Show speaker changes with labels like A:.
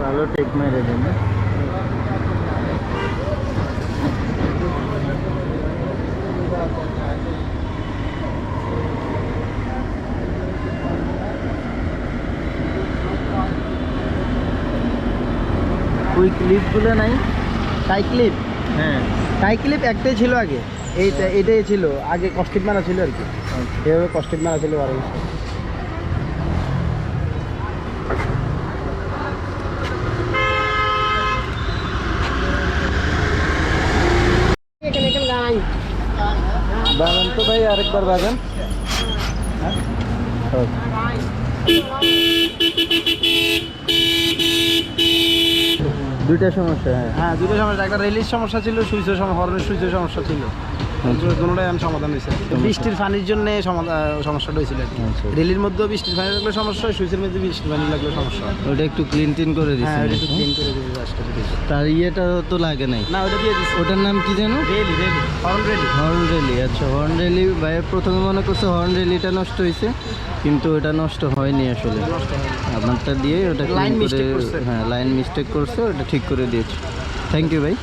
A: ভালো টিপ মেরে দিন ওই ক্লিপগুলো নাই
B: টাই ক্লিপ
A: হ্যাঁ
B: টাই ক্লিপ একটাই ছিল আগে এইটা এটাই ছিল আগে কস্টিপ মারা ছিল আর কি এভাবে কস্টিপ মারা ছিল বারো
A: তো ভাই আরেকবার বাজান। দুইটা সমস্যা হ্যাঁ।
B: হ্যাঁ দুটো সমস্যা। একটা রেলির সমস্যা ছিল সুইচের সমস্যা হর্নের সুইচের সমস্যা ছিল। দুটোটাই আমি সমাধান হয়েছে। বৃষ্টির পানির জন্য সমস্যাটা হয়েছিল আর
A: আচ্ছা।
B: রেলির মধ্যেও বৃষ্টির পানি লাগলে সমস্যা হয় সুইচের মধ্যে বৃষ্টির পানি লাগলে সমস্যা
A: ওটা একটু ক্লিন টিন করে
B: হ্যাঁ একটু ক্লিন করে দিয়েছে
A: তার ইয়েটা তো লাগে নাই।
B: না ওটা দিয়ে
A: ওটার নাম কি জানো
B: relay relay horn relay
A: horn relay আচ্ছা হর্ন রেলি ভাইয়ের প্রথমে মনে করছে হর্ন রেলিটা নষ্ট হয়েছে কিন্তু ওটা নষ্ট হয়নি আসলে। আপনারটা দিয়ে ওটা
B: mistake করছে।
A: হ্যাঁ লাইন মিস্টেক করছে ওটা ঠিক করে দিয়েছে। থ্যাংক ইউ ভাই।